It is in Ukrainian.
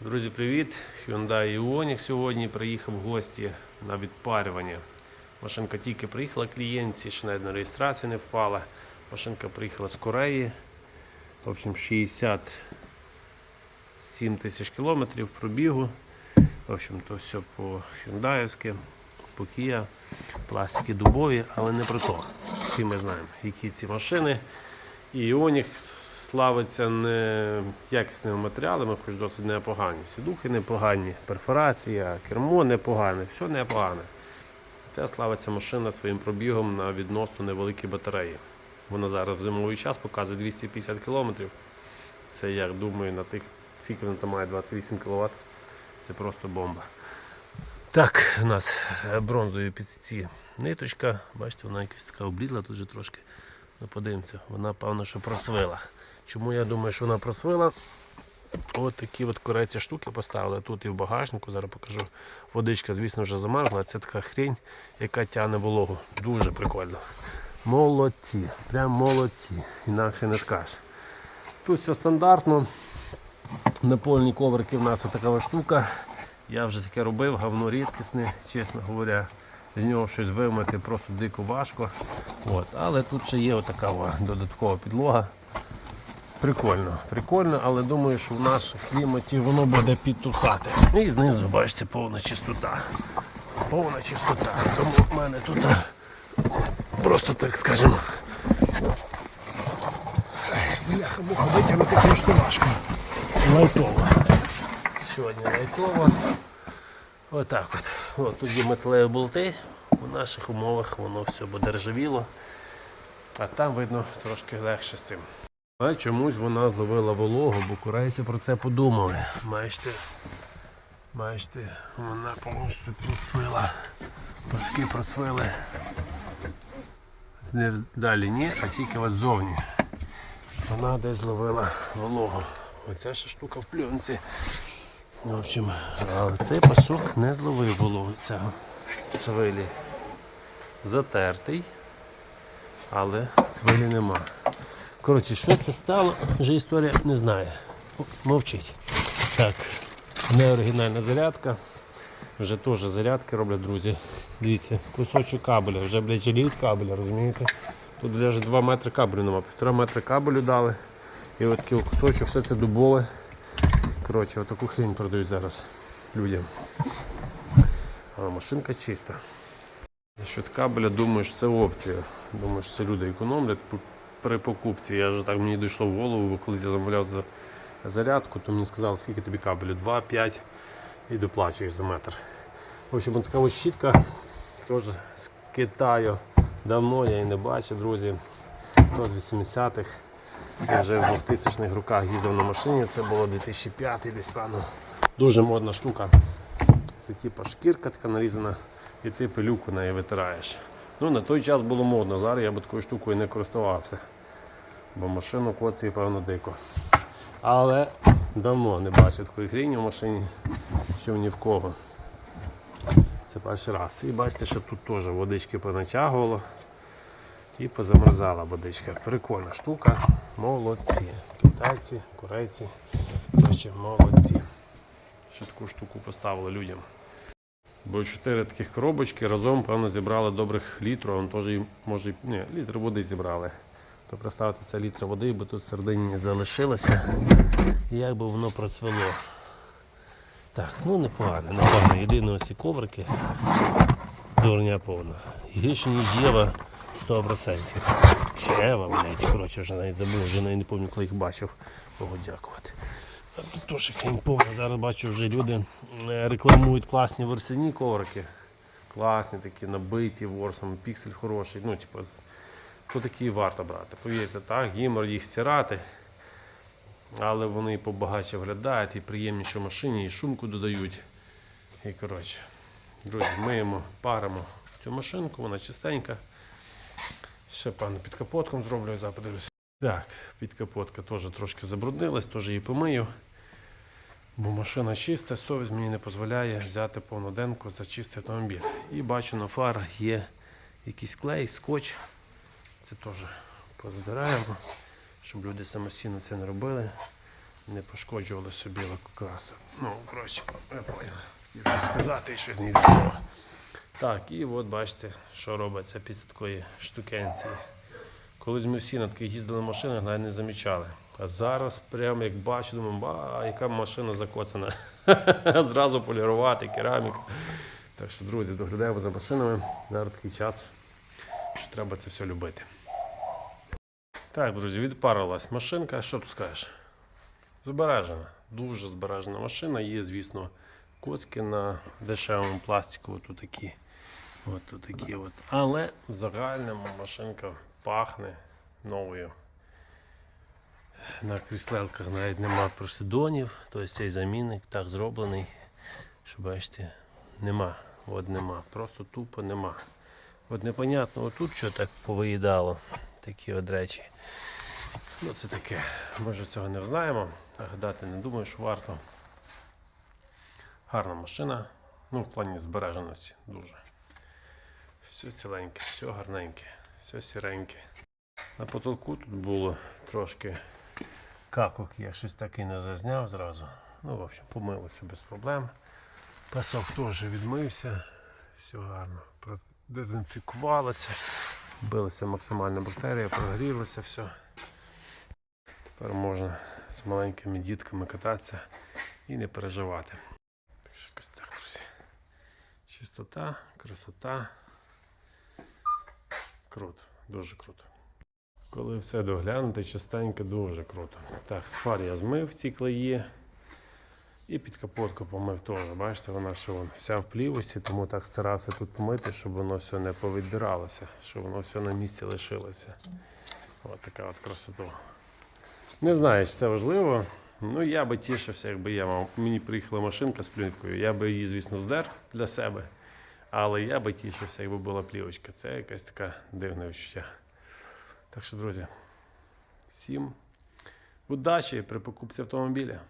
Друзі, привіт! Hyundai Ioniq сьогодні приїхав в гості на відпарювання. Машинка тільки приїхала клієнтці, ще навіть на реєстрацію не впала. Машинка приїхала з Кореї. В общем, 67 тисяч кілометрів пробігу. В общем, то все по Hyundai, по Kia, пластики дубові, але не про то. Всі ми знаємо, які ці машини. І Іонік славиться не якісними матеріалами, хоч досить непогані. Сідухи непогані, перфорація, кермо непогане, все непогане. Це славиться машина своїм пробігом на відносно невеликі батареї. Вона зараз в зимовий час показує 250 км. Це, я думаю, на тих, скільки має 28 кВт. Це просто бомба. Так, у нас бронзові підсіці ниточка. Бачите, вона якась така облізла тут же трошки. Ну, подивимося, вона певно, що просвила. Чому я думаю, що вона просвила? От такі от корейці штуки поставили тут і в багажнику. Зараз покажу. Водичка, звісно, вже замерзла. Це така хрень, яка тягне вологу. Дуже прикольно. Молодці, прям молодці. Інакше не скажеш. Тут все стандартно. Напольні коврики в нас отака штука. Я вже таке робив, говно рідкісне, чесно говоря. З нього щось вимити просто дико важко. От. Але тут ще є отака додаткова підлога. Прикольно, прикольно, але думаю, що в нашому кліматі воно буде підтухати. І знизу, бачите, повна чистота. Повна чистота. Тому в мене тут просто так скажемо. Бляха, муха витягнути трошки важко. Лайтово. Сьогодні лайтово. Отак от. от. Тут є металеві болти. У наших умовах воно все буде ржавіло. А там видно трошки легше з цим. А чомусь вона зловила вологу, бо корейці про це подумали. Бачите, бачите, вона повністю процвила. Паски процвили. Далі ні, а тільки от зовні. Вона десь зловила вологу. Оця ще штука в плюнці. В общем, а цей пасок не зловив вологу цього свилі. Затертий, але свилі нема. Коротше, що це стало, вже історія не знає. Мовчить. Так, неоригінальна зарядка. Вже теж зарядки роблять, друзі. Дивіться, кусочок кабеля, вже блядь, жаліють кабеля, розумієте? Тут вже 2 метри кабелю нема, півтора метри кабелю дали. І от такий кусочок, все це дубове. Коротше, отаку хрень продають зараз людям. Але машинка чиста. Насчет кабеля думаю, що це опція. Думаю, що це люди економлять при покупці. Я ж так мені дійшло в голову, бо колись я замовляв за зарядку, то мені сказали, скільки тобі кабелю? 2-5 і доплачуєш за метр. В общем, така ось щітка теж з Китаю. Давно я її не бачив, друзі. Хто з 80-х. Я вже в 2000-х роках їздив на машині, це було 2005 десь певно. Дуже модна штука. Це типа шкірка така нарізана, і ти пилюку нею витираєш. Ну, на той час було модно, зараз я б такою штукою не користувався. Бо машину коцає, певно, дико. Але давно не бачив такої хрені в машині, що ні в кого. Це перший раз. І бачите, що тут теж водички понатягувало і позамерзала водичка. Прикольна штука. Молодці. Китайці, корейці. Молодці. Що таку штуку поставили людям. Бо чотири таких коробочки разом, певно, зібрали добрих літрів, а теж може, ні, літр води зібрали. То представте, це літр води, бо тут середині залишилося. Як би воно процвело. Так, ну непогано, непогано. Єдине ось ці коврики. Дурня повна. Гірше, ніж Єва 100%. Єва, блядь, коротше, вже навіть забув, вже навіть не пам'ятаю, коли їх бачив. Богу дякувати. Тут хрень повна. Зараз бачу, вже люди е, рекламують класні версійні коврики. Класні такі, набиті ворсом, піксель хороший. Ну, типу, то такі варто брати. Повірте, так, гімор їх стирати. Але вони і побагатше виглядають, і приємніше в машині, і шумку додають. І коротше, друзі, миємо, паримо цю машинку, вона чистенька. Ще певно під капотком зроблю, я подивлюся. Так, підкапотка теж трошки забруднилась, теж її помию. Бо машина чиста, совість мені не дозволяє взяти повноденку за чистий автомобіль. І бачу на фарах є якийсь клей, скотч. Це теж позадираємо, щоб люди самостійно це не робили. не пошкоджували собі лакокрасу. Ну, коротше, ви поняли. Хотів сказати і щось не. Так, і от бачите, що робиться після такої штукенції. Колись ми всі на таких їздили машинах, навіть не замічали. А зараз, прямо як бачу, думаю, ба, яка машина закоцана. Зразу полірувати, кераміка. Так що, друзі, доглядаємо за машинами. Зараз такий час, що треба це все любити. Так, друзі, відпарилась машинка. Що тут скажеш? Збережена. Дуже збережена машина. Є, звісно, коцки на дешевому пластику. Тут такі. От тут такі от. Але в загальному машинка пахне новою. На кріслелках навіть нема просидонів, тобто цей замінник так зроблений, що бачите, нема. От нема. Просто тупо нема. От непонятно, отут що так повиїдало. Такі от речі. Ну це таке. Може цього не знаємо. А гадати не думаю, що варто. Гарна машина. Ну, в плані збереженості дуже. Все ціленьке, все гарненьке, все сіреньке. На потолку тут було трошки какок, я щось таки не зазняв зразу. Ну, в общем, помилося без проблем. Пасок теж відмився, все гарно. Дезінфікувалося, билася максимальна бактерія, прогрілося все. Тепер можна з маленькими дітками кататися і не переживати. Так що якось так, друзі. Чистота, красота. Круто, дуже круто. Коли все доглянути, частенько дуже круто. Так, з фар я змив ці клеї. І під капотку помив теж. Бачите, вона ще вон вся в плівості, тому так старався тут помити, щоб воно все не повіддиралося, щоб воно все на місці лишилося. Ось така от красота. Не знаю, чи це важливо. Ну, я би тішився, якби я мав. Мені приїхала машинка з плівкою. Я би її, звісно, здер для себе. Але я би тішився, якби була плівочка. Це якась така дивне відчуття. Так що, друзі, всім удачі при покупці автомобіля.